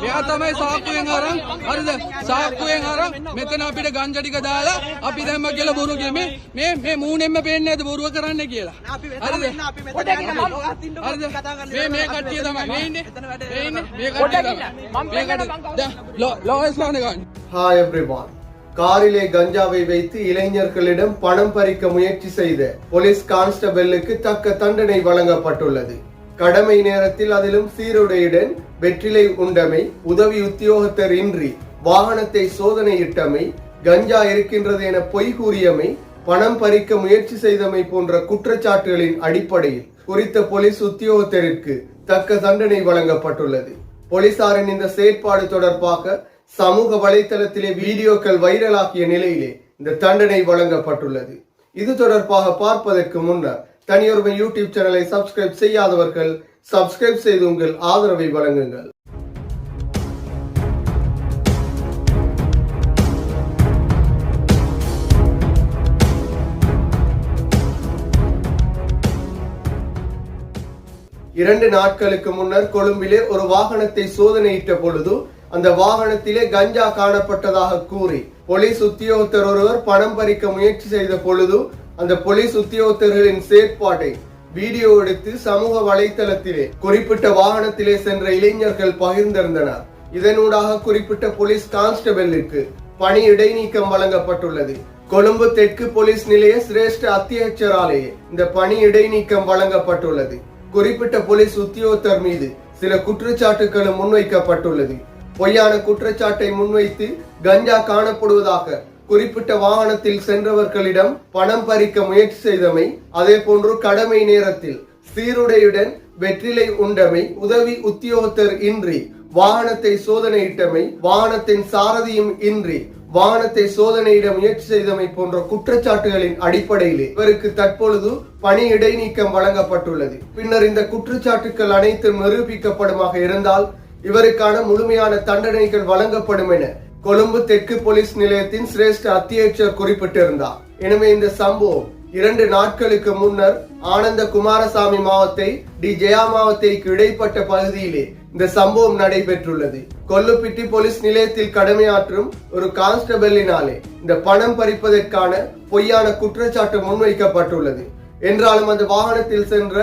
එයා තමයි සාක්කුවෙන් අරන් හරිද සාක්කුවෙන් අරන් මෙතන අපිට ගංජා ටික දාලා අපි දැම්ම කියලා බොරු ගෙමේ මේ මේ මූණෙන්ම පේන්නේ නැද්ද බොරුව කරන්න කියලා හරිද හරිද මේ මේ කට්ටිය තමයි මේ ඉන්නේ මේ ඉන්නේ මේ කට්ටිය තමයි මේ කට්ටිය ලෝයස් ලානේ ගන්න ஹாய் எவ்ரிவான் காரிலே கஞ்சாவை வைத்து இளைஞர்களிடம் பணம் பறிக்க முயற்சி செய்த போலீஸ் கான்ஸ்டபிளுக்கு தக்க தண்டனை வழங்கப்பட்டுள்ளது கடமை நேரத்தில் அதிலும் சீருடையுடன் வெற்றிலை உண்டமை உதவி உத்தியோகத்தர் இன்றி வாகனத்தை சோதனையிட்டமை கஞ்சா இருக்கின்றது என பொய் கூறியமை பணம் பறிக்க முயற்சி செய்தமை போன்ற குற்றச்சாட்டுகளின் அடிப்படையில் குறித்த போலீஸ் உத்தியோகத்தருக்கு தக்க தண்டனை வழங்கப்பட்டுள்ளது. போலீசாரின் இந்த செயற்பாடு தொடர்பாக சமூக வலைதளத்திலே வீடியோக்கள் வைரலாகிய நிலையிலே இந்த தண்டனை வழங்கப்பட்டுள்ளது. இது தொடர்பாக பார்ப்பதற்கு முன்னர் தனியொருவன் யூடியூப் சேனலை சப்ஸ்கிரைப் செய்யாதவர்கள் சப்ஸ்கிரைப் செய்து உங்கள் ஆதரவை வழங்குங்கள். இரண்டு நாட்களுக்கு முன்னர் கொழும்பிலே ஒரு வாகனத்தை சோதனையிட்ட பொழுது அந்த வாகனத்திலே கஞ்சா காணப்பட்டதாக கூறி போலீஸ் உத்தியோகத்தர் ஒருவர் பணம் பறிக்க முயற்சி செய்த பொழுது அந்த போலீஸ் உத்தியோகத்தர்களின் செயற்பாட்டை வீடியோ எடுத்து சமூக வலைதளத்திலே குறிப்பிட்ட வாகனத்திலே சென்ற இளைஞர்கள் பகிர்ந்திருந்தனர். இதனூடாக குறிப்பிட்ட போலீஸ் கான்ஸ்டபிளுக்கு பணி இடைநீக்கம் வழங்கப்பட்டுள்ளது. கொழும்பு தெற்கு போலீஸ் நிலைய சிரேஷ்ட அத்தியட்சராலேயே இந்த பணி இடைநீக்கம் வழங்கப்பட்டுள்ளது. குறிப்பிட்ட போலீஸ் உத்தியோகத்தர் மீது சில குற்றச்சாட்டுகளும் முன்வைக்கப்பட்டுள்ளது. பொய்யான குற்றச்சாட்டை முன்வைத்து கஞ்சா காணப்படுவதாக குறிப்பிட்ட வாகனத்தில் சென்றவர்களிடம் பணம் பறிக்க முயற்சி செய்தமை அதே போன்று கடமை நேரத்தில் சீருடையுடன் வெற்றிலை உண்டமை உதவி உத்தியோகத்தர் இன்றி வாகனத்தை சோதனையிட்டமை வாகனத்தின் சாரதியும் இன்றி வாகனத்தை சோதனையிட முயற்சி செய்தமை போன்ற குற்றச்சாட்டுகளின் அடிப்படையிலே இவருக்கு தற்பொழுது பணி இடைநீக்கம் வழங்கப்பட்டுள்ளது. பின்னர் இந்த குற்றச்சாட்டுகள் அனைத்தும் நிரூபிக்கப்படுமாக இருந்தால் இவருக்கான முழுமையான தண்டனைகள் வழங்கப்படும் என கொழும்பு தெற்கு போலீஸ் நிலையத்தின் சிரேஷ்ட அத்தியட்சர் குறிப்பிட்டிருந்தார். எனவே இந்த சம்பவம் இரண்டு நாட்களுக்கு முன்னர் ஆனந்த குமாரசாமி மாவத்தை டி. ஜெயா மாவத்தைக்கு இடைப்பட்ட பகுதியிலே இந்த சம்பவம் நடைபெற்றுள்ளது. கொல்லுப்பிட்டி போலீஸ் நிலையத்தில் கடமையாற்றும் ஒரு கான்ஸ்டபிளினாலே இந்த பணம் பறிப்பதற்கான பொய்யான குற்றச்சாட்டு முன்வைக்கப்பட்டுள்ளது. என்றாலும் அந்த வாகனத்தில் சென்ற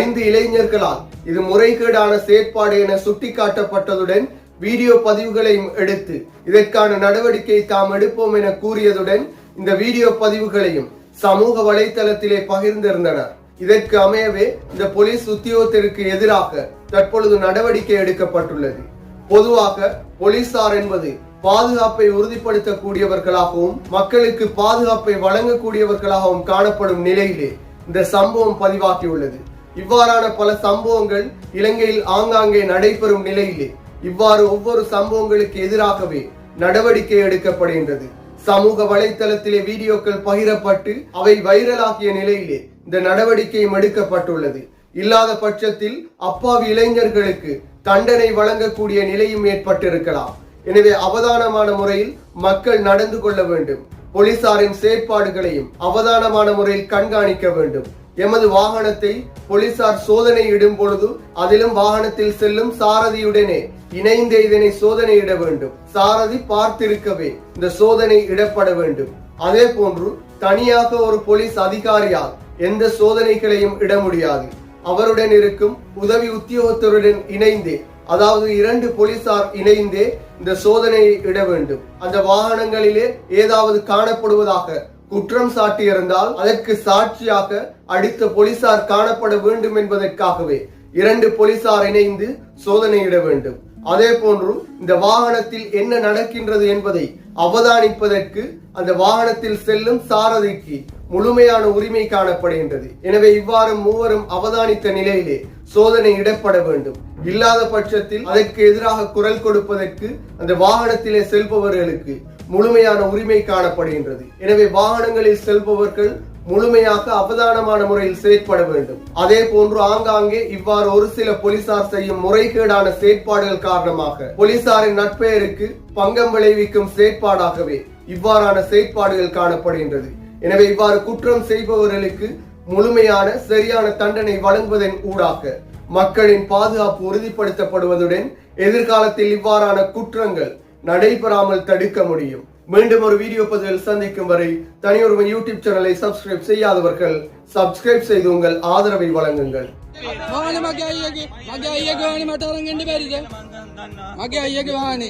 ஐந்து இளைஞர்களால் இது முறைகேடான செயற்பாடு என சுட்டிக்காட்டப்பட்டதுடன் வீடியோ பதிவுகளையும் எடுத்து இதற்கான நடவடிக்கை தாம் எடுப்போம் என கூறியதுடன் இந்த வீடியோ பதிவுகளையும் சமூக வலைத்தளத்திலே பகிர்ந்திருந்தனர். இதற்கு அமையவே இந்த போலீஸ் உத்தியோகத்திற்கு எதிராக தற்பொழுது நடவடிக்கை எடுக்கப்பட்டுள்ளது. பொதுவாக போலீசார் என்பது பாதுகாப்பை உறுதிப்படுத்தக்கூடியவர்களாகவும் மக்களுக்கு பாதுகாப்பை வழங்கக்கூடியவர்களாகவும் காணப்படும் நிலையிலே இந்த சம்பவம் பதிவாகியுள்ளது. இவ்வாறான பல சம்பவங்கள் இலங்கையில் ஆங்காங்கே நடைபெறும் நிலையிலே இவ்வாறு ஒவ்வொரு சம்பவங்களுக்கு எதிராகவே நடவடிக்கை எடுக்கப்படுகின்றது. சமூக வலைத்தளத்திலே வீடியோக்கள் பகிரப்பட்டு அவை வைரலாகிய நிலையிலே இந்த நடவடிக்கையும் எடுக்கப்பட்டுள்ளது. இல்லாத பட்சத்தில் அப்பாவி இளைஞர்களுக்கு தண்டனை வழங்கக்கூடிய நிலையும் ஏற்பட்டிருக்கலாம். எனவே அவதானமான முறையில் மக்கள் நடந்து கொள்ள வேண்டும். போலீசாரின் செயற்பாடுகளையும் அவதானமான முறையில் கண்காணிக்க வேண்டும். எமது வாகனத்தை போலீசார் சோதனை இடும் பொழுது அதிலும் வாகனத்தில் செல்லும் சாரதியுடனே இணைந்து இதனை சோதனையிட வேண்டும். சாரதி பார்த்திருக்கவே இந்த சோதனை இடப்பட வேண்டும். அதே போன்று தனியாக ஒரு போலீஸ் அதிகாரியால் எந்த சோதனைகளையும் இட முடியாது. அவருடன் இருக்கும் உதவி உத்தியோகத்தருடன் இணைந்தே அதாவது இரண்டு போலீசார் இணைந்தே இந்த சோதனையை இட வேண்டும். அந்த வாகனங்களிலே ஏதாவது காணப்படுவதாக குற்றம் சாட்டியிருந்தால் அதற்கு சாட்சியாக அடித்த போலீசார் காணப்பட வேண்டும் என்பதற்காகவே இரண்டு போலீசார் இணைந்து சோதனையிட வேண்டும். அதே போன்று இந்த வாகனத்தில் என்ன நடக்கின்றது என்பதை அவதானிப்பதற்கு அந்த வாகனத்தில் செல்லும் சாரதிக்கு முழுமையான உரிமை காணப்படுகின்றது. எனவே இவ்வாறு மூவரும் அவதானித்த நிலையிலே சோதனை இடப்பட வேண்டும். இல்லாத பட்சத்தில் அதற்கு எதிராக குரல் கொடுப்பதற்கு அந்த வாகனத்திலே செல்பவர்களுக்கு முழுமையான உரிமை காணப்படுகின்றது. எனவே வாகனங்களில் செல்பவர்கள் முழுமையாக அவதானமான முறையில் செயற்பட வேண்டும். அதே போன்று ஆங்காங்கே இவ்வாறு ஒரு சில போலீசார் செய்யும் முறைகேடான செயற்பாடுகள் காரணமாக போலீசாரின் நட்பெயருக்கு பங்கம் விளைவிக்கும் செயற்பாடாகவே இவ்வாறான செயற்பாடுகள் காணப்படுகின்றது. எனவே இவ்வாறு குற்றம் செய்பவர்களுக்கு முழுமையான சரியான தண்டனை வழங்குவதன் ஊடாக மக்களின் பாதுகாப்பு உறுதிப்படுத்தப்படுவதுடன் எதிர்காலத்தில் இவ்வாறான குற்றங்கள் நடைபெறாமல் தடுக்க முடியும். மீண்டும் ஒரு வீடியோ பதிவில் சந்திக்கும் வரை தனியொருவன் யூடியூப் சேனலை சப்ஸ்கிரைப் செய்யாதவர்கள் சப்ஸ்கிரைப் செய்து உங்கள் ஆதரவை வழங்குங்கள். మగ్గి అయ్యకి వాణి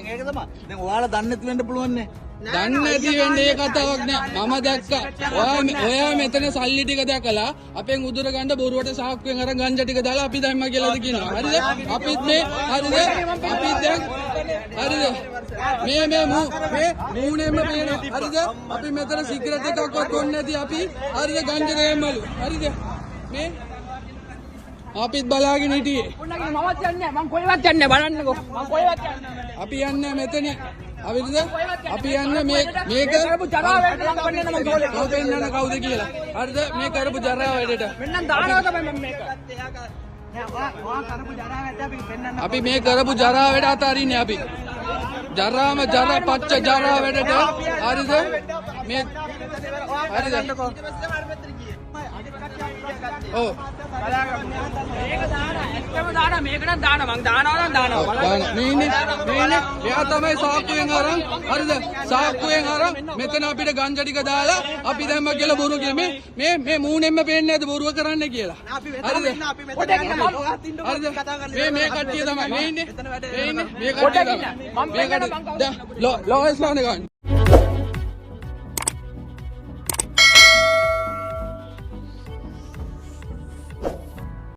వాళ్ళ దాన్ని ఎత్తులంటే ఇప్పుడు అన్నీ දන්නේ නැති වෙන්න කතාවක් නෑ. මම දැක්කා. ඔයා ඔයා මෙතන සල්ලි ටික දැකලා අපෙන් උදුර ගන්න බොරුවට සාක්කුවෙන් අරන් ගංජා ටික දාලා අපි දැම්මා කියලාද කියනවා. හරිද? අපිත් මේ හරිද? අපිත් දැන් හරිද? මේ මේ මූ මේ මූණෙම පේනවා. හරිද? අපි මෙතන සිගරට් එකක්වත් බොන්නේ නැති අපි. හරිද? ගංජා ගෑම්මලු හරිද? මේ අපිත් බලාගෙන හිටියේ. මමත් යන්නේ මං කොහෙවත් යන්නේ බලන්නකෝ. මං කොහෙවත් යන්නේ අපි යන්නේ මෙතන හරිද අපි යන්නේ මේ මේක කරපු ජරාවට ලං වෙන්න මං ගෝලේ කවුද පෙන්නන්න කවුද කියලා. හරිද? මේ කරපු ජරා වැඩේට. මෙන්න දානවා තමයි මම මේක. අපි මේ කරපු ජරා වැඩ අතාරින්නේ අපි. ජරාම ජරා පච්ච ජරා වැඩට. හරිද? මේ හරිද ඔව්. මේක දානවා. ඇත්තම දානවා. මේක නම් දානවා. මං දානවා. නම් දානවා. දාන මේ ඉන්නේ මේ ඉන්නේ එයා තමයි සාක්කුවෙන් අරන් හරිද? සාක්කුවෙන් අරන් මෙතන අපිට ගංජා ටික දාලා අපි දැම්ම කියලා බොරු කිය මේ මේ මේ මූණෙන්ම පේන්නේ නැද්ද බොරුව කරන්න කියලා? හරිද? හරිද? මේ මේ කට්ටිය තමයි. මේ ඉන්නේ මේ ඉන්නේ මේ කට්ටිය තමයි. මේ කට්ටිය ලෝ ලෝස් ලානේ ගන්න